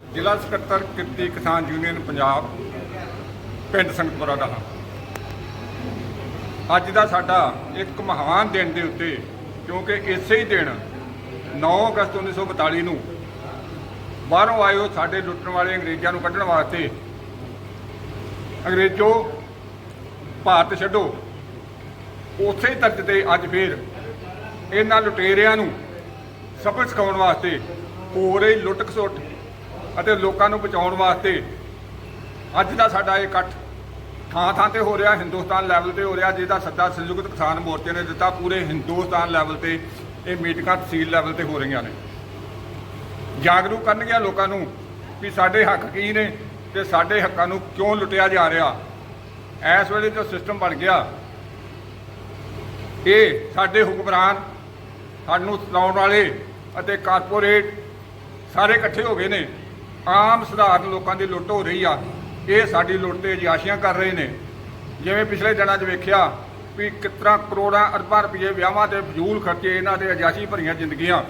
ਜ਼ਿਲ੍ਹਾ ਸਕੱਤਰ ਕਿਰਤੀ ਕਿਸਾਨ ਯੂਨੀਅਨ ਪੰਜਾਬ, ਪਿੰਡ ਸੰਗਤਪੁਰਾ ਦਾ। ਅੱਜ ਦਾ ਸਾਡਾ ਇੱਕ ਮਹਾਨ ਦਿਨ ਦੇ ਉੱਤੇ ਕਿਉਂਕਿ ਇਸੇ ਹੀ ਦਿਨ 9 ਅਗਸਤ 1942 ਨੂੰ ਬਾਹਰੋਂ ਆਇਓ ਸਾਡੇ ਲੁੱਟਣ ਵਾਲੇ ਅੰਗਰੇਜ਼ਾਂ ਨੂੰ ਕੱਢਣ ਵਾਸਤੇ। ਅੰਗਰੇਜ਼ੋ, ਭਾਰਤ ਛੱਡੋ। ਉਸੇ ਹੀ ਤਰਜ਼ ਤੇ ਅੱਜ ਫੇਰ ਇਹਨਾਂ ਲੁਟੇਰਿਆਂ ਨੂੰ ਸਬਕ ਸਿਖਾਉਣ ਵਾਸਤੇ ਹੋ ਰਹੀ ਲੁੱਟ ਖਸੁੱਟ ਅਤੇ ਲੋਕਾਂ ਨੂੰ ਬਚਾਉਣ ਵਾਸਤੇ ਅੱਜ ਦਾ ਸਾਡਾ ਇਹ ਇਕੱਠ ਥਾਂ ਥਾਂ ਤੇ ਹੋ ਰਿਹਾ ਹਿੰਦੁਸਤਾਨ ਲੈਵਲ ਤੇ ਹੋ ਰਿਹਾ ਜਿਹਦਾ ਸੱਦਾ ਸੰਯੁਕਤ ਕਿਸਾਨ ਮੋਰਚੇ ਨੇ ਦਿੱਤਾ। ਪੂਰੇ ਹਿੰਦੁਸਤਾਨ ਲੈਵਲ ਤੇ ਇਹ ਮੀਟਿੰਗਾਂ ਤਹਿਸੀਲ ਲੈਵਲ ਤੇ ਹੋ ਰਹੀਆਂ ਨੇ। ਜਾਗਰੂਕ ਕਰਨਗੇ ਲੋਕਾਂ ਨੂੰ ਵੀ ਸਾਡੇ ਹੱਕ ਕੀ ਨੇ ਤੇ ਸਾਡੇ ਹੱਕਾਂ ਨੂੰ ਕਿਉਂ ਲੁੱਟਿਆ ਜਾ ਰਿਹਾ। ਇਸ ਵੇਲੇ ਜੋ ਸਿਸਟਮ ਬਣ ਗਿਆ, ਇਹ ਸਾਡੇ ਹੁਕਮਰਾਨ, ਸਾਨੂੰ ਚਲਾਉਣ ਵਾਲੇ ਅਤੇ ਕਾਰਪੋਰੇਟ ਸਾਰੇ ਇਕੱਠੇ ਹੋ ਗਏ ਨੇ। ਆਮ ਸਧਾਰਨ ਲੋਕਾਂ ਦੀ ਲੁੱਟ ਹੋ ਰਹੀ ਆ। ਇਹ ਸਾਡੀ ਲੁੱਟ ਤੇ ਅਜਾਸ਼ੀਆਂ ਕਰ ਰਹੇ ਨੇ। ਜਿਵੇਂ ਪਿਛਲੇ ਦਿਨਾਂ 'ਚ ਵੇਖਿਆ ਵੀ ਕਿਤਨਾ ਕਰੋੜਾਂ ਅਰਬਾਂ ਰੁਪਏ ਵਿਆਹਾਂ ਤੇ ਫਜ਼ੂਲ ਖਰਚੇ ਇਹਨਾਂ ਦੇ ਅਜਾਸ਼ੀ ਭਰੀਆਂ ਜ਼ਿੰਦਗੀਆਂ।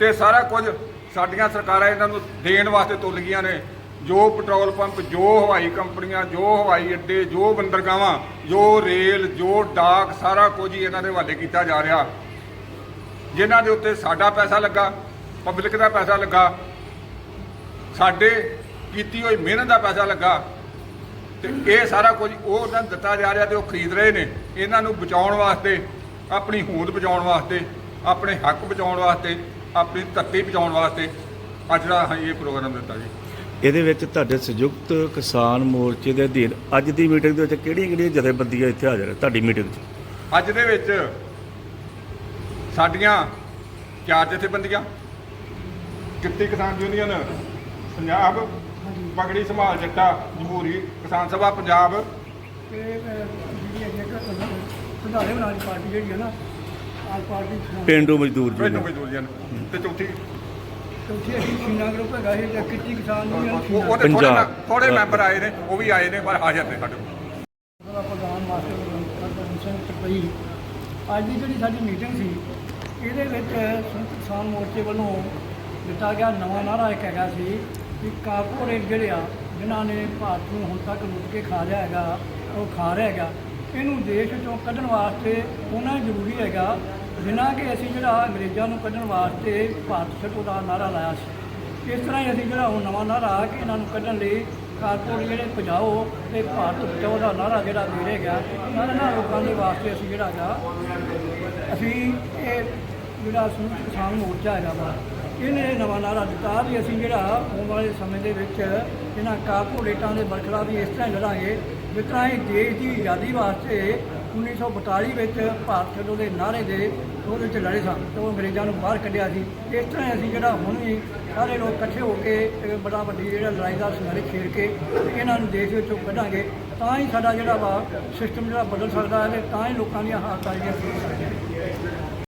ਤੇ ਸਾਰਾ ਕੁਝ ਸਾਡੀਆਂ ਸਰਕਾਰਾਂ ਇਹਨਾਂ ਨੂੰ ਦੇਣ ਵਾਸਤੇ ਤੁਲ ਗਈਆਂ ਨੇ। ਜੋ ਪੈਟਰੋਲ ਪੰਪ, ਜੋ ਹਵਾਈ ਕੰਪਨੀਆਂ, ਜੋ ਹਵਾਈ ਅੱਡੇ, ਜੋ ਬੰਦਰਗਾਵਾਂ ਜੋ ਰੇਲ, ਜੋ ਡਾਕ, ਸਾਰਾ ਕੁਝ ਹੀ ਇਹਨਾਂ ਦੇ ਹਵਾਲੇ ਕੀਤਾ ਜਾ ਰਿਹਾ। ਜਿਨ੍ਹਾਂ ਦੇ ਉੱਤੇ ਸਾਡਾ ਪੈਸਾ ਲੱਗਾ, ਪਬਲਿਕ ਦਾ ਪੈਸਾ ਲੱਗਾ। ਸਾਡੇ ਕੀਤੀ ਹੋਈ ਮਿਹਨਤ ਦਾ ਪੈਸਾ ਲੱਗਾ ਤੇ ਇਹ ਸਾਰਾ ਕੁਝ ਉਹ ਉਹਨਾਂ ਨੂੰ ਦਿੱਤਾ ਜਾ ਰਿਹਾ ਤੇ ਉਹ ਖਰੀਦ ਰਹੇ ਨੇ। ਇਹਨਾਂ ਨੂੰ ਬਚਾਉਣ ਵਾਸਤੇ ਆਪਣੀ ਹੋਂਦ ਬਚਾਉਣ ਵਾਸਤੇ ਆਪਣੇ ਹੱਕ ਬਚਾਉਣ ਵਾਸਤੇ ਆਪਣੀ ਧਰਤੀ ਬਚਾਉਣ ਵਾਸਤੇ ਅੱਜ ਦਾ ਇਹ ਪ੍ਰੋਗਰਾਮ ਦਿੱਤਾ ਜੀ। ਇਹਦੇ ਵਿੱਚ ਤੁਹਾਡੇ ਸੰਯੁਕਤ ਕਿਸਾਨ ਮੋਰਚੇ ਦੇ ਅਧੀਨ ਅੱਜ ਦੀ ਮੀਟਿੰਗ ਦੇ ਵਿੱਚ ਕਿਹੜੀਆਂ ਕਿਹੜੀਆਂ ਜਥੇਬੰਦੀਆਂ ਇੱਥੇ ਹਾਜ਼ਰ ਹੈ ਤੁਹਾਡੀ ਮੀਟਿੰਗ 'ਚ ਅੱਜ ਦੇ ਵਿੱਚ ਸਾਡੀਆਂ ਚਾਰ ਜਥੇਬੰਦੀਆਂ ਕਿਰਤੀ ਕਿਸਾਨ ਯੂਨੀਅਨ ਪੰਜਾਬ ਪਗੜੀ ਸੰਭਾਲ ਜੱਟਾ ਜਮਹੂਰੀ ਕਿਸਾਨ ਸਭਾ ਪੰਜਾਬ। ਤੇ ਜਿਹੜੀ ਹੈਗੀ ਇੱਕ ਸੁਧਾਰੇ ਵਾਲੀ ਪਾਰਟੀ ਜਿਹੜੀ ਹੈ ਨਾ ਆਲ ਪਾਰਟੀ ਪਿੰਡੂ ਮਜ਼ਦੂਰ ਜੀ ਪਿੰਡੂ ਨੇ। ਮਜ਼ਦੂਰੀਆਂ ਤੇ ਚੌਥੀ? ਚੌਥੀ ਅਸੀਂ ਸ਼ੀਨਾ ਗਰੁੱਪ ਹੈਗਾ ਇਹ ਜਾਂ ਕਿੱਤੀ ਕਿਸਾਨ ਉਹ- ਯੂਨੀਅਨ ਉਹਦੇ ਥੋੜੇ ਪੰਜਾਬ। ਮੈਂ- ਥੋੜੇ ਮੈਂਬਰ ਆਏ ਨੇ ਉਹ ਵੀ ਆਏ ਨੇ ਪਰ ਹਾਜ਼ਰ ਨੇ ਸਾਡੇ ਕੋਲ। ਦਾ ਪ੍ਰਧਾਨ ਮਾਸਟਰ ਸਿੰਘ ਤਰਪਈ ਅੱਜ ਦੀ ਜਿਹੜੀ ਸਾਡੀ ਮੀਟਿੰਗ ਸੀ ਇਹਦੇ ਵਿੱਚ ਸੰਯੁਕਤ ਕਿਸਾਨ ਮੋਰਚੇ ਵੱਲੋਂ ਦਿੱਤਾ ਗਿਆ ਨਵਾਂ ਨਾਰਾ ਇੱਕ ਹੈਗਾ ਸੀ ਕਿ ਕਾਰਪੋਰੇਟ ਜਿਹੜੇ ਆ, ਜਿਨ੍ਹਾਂ ਨੇ ਭਾਰਤ ਨੂੰ ਹੁਣ ਤੱਕ ਲੁੱਟ ਕੇ ਖਾ ਲਿਆ ਹੈਗਾ, ਉਹ ਖਾ ਰਿਹਾ ਹੈਗਾ, ਇਹਨੂੰ ਦੇਸ਼ ਚੋਂ ਕੱਢਣ ਵਾਸਤੇ ਉਹਨਾਂ ਹੀ ਜ਼ਰੂਰੀ ਹੈਗਾ, ਜਿੰਨਾ ਕਿ ਅਸੀਂ ਜਿਹੜਾ ਅੰਗਰੇਜ਼ਾਂ ਨੂੰ ਕੱਢਣ ਵਾਸਤੇ ਭਾਰਤ ਛੱਡੋ ਦਾ ਨਾਰਾ ਲਾਇਆ ਸੀ। ਇਸ ਤਰ੍ਹਾਂ ਹੀ ਅਸੀਂ ਜਿਹੜਾ ਉਹ ਨਵਾਂ ਨਾਰਾ ਆ ਕਿ ਇਹਨਾਂ ਨੂੰ ਕੱਢਣ ਲਈ ਕਾਰਪੋਰੇਟ ਜਿਹੜੇ ਭਜਾਓ ਤੇ ਭਾਰਤ ਬਚਾਓ ਦਾ ਨਾਰਾ ਜਿਹੜਾ ਦੇ ਰਹੇਗਾ ਗਿਆ ਨਾਲ ਲੋਕਾਂ ਦੇ ਵਾਸਤੇ ਅਸੀਂ ਜਿਹੜਾ ਹੈਗਾ, ਅਸੀਂ ਇਹ ਜਿਹੜਾ ਸੰਯੁਕਤ ਕਿਸਾਨ ਮੋਰਚਾ ਹੈਗਾ ਵਾ ਇਹਨੇ ਨਵਾਂ ਨਾਰਾ ਦਿੱਤਾ ਵੀ ਅਸੀਂ ਜਿਹੜਾ ਆਉਣ ਵਾਲੇ ਸਮੇਂ ਦੇ ਵਿੱਚ ਇਹਨਾਂ ਕਾਰਪੋਰੇਟਾਂ ਦੇ ਬਰਖਲਾਫ ਵੀ ਇਸ ਤਰ੍ਹਾਂ ਹੀ ਲੜਾਂਗੇ ਜਿਸ ਤਰ੍ਹਾਂ ਇਹ ਦੇਸ਼ ਦੀ ਆਜ਼ਾਦੀ ਵਾਸਤੇ 1942 ਵਿੱਚ ਭਾਰਤ ਛੱਡੋ ਦੇ ਨਾਰੇ ਦੇ ਉਹਦੇ ਵਿੱਚ ਲੜੇ ਸਨ ਤੇ ਉਹ ਅੰਗਰੇਜ਼ਾਂ ਨੂੰ ਬਾਹਰ ਕੱਢਿਆ ਸੀ। ਇਸ ਤਰ੍ਹਾਂ ਹੀ ਅਸੀਂ ਜਿਹੜਾ ਹੁਣ ਵੀ ਸਾਰੇ ਲੋਕ ਇਕੱਠੇ ਹੋ ਕੇ ਬੜਾ ਵੱਡੀ ਜਿਹੜਾ ਲੜਾਈ ਦਾ ਸੰਘਰਸ਼ ਛੇੜ ਕੇ ਇਹਨਾਂ ਨੂੰ ਦੇਸ਼ ਵਿੱਚੋਂ ਕੱਢਾਂਗੇ, ਤਾਂ ਹੀ ਸਾਡਾ ਜਿਹੜਾ ਵਾ ਸਿਸਟਮ ਜਿਹੜਾ ਬਦਲ ਸਕਦਾ ਹੈ ਤੇ ਤਾਂ ਹੀ ਲੋਕਾਂ ਦੀਆਂ ਹਾਲਤਾਂ ਜਿਹੜੀਆਂ ਸੁਧਰ ਸਕਦੀਆਂ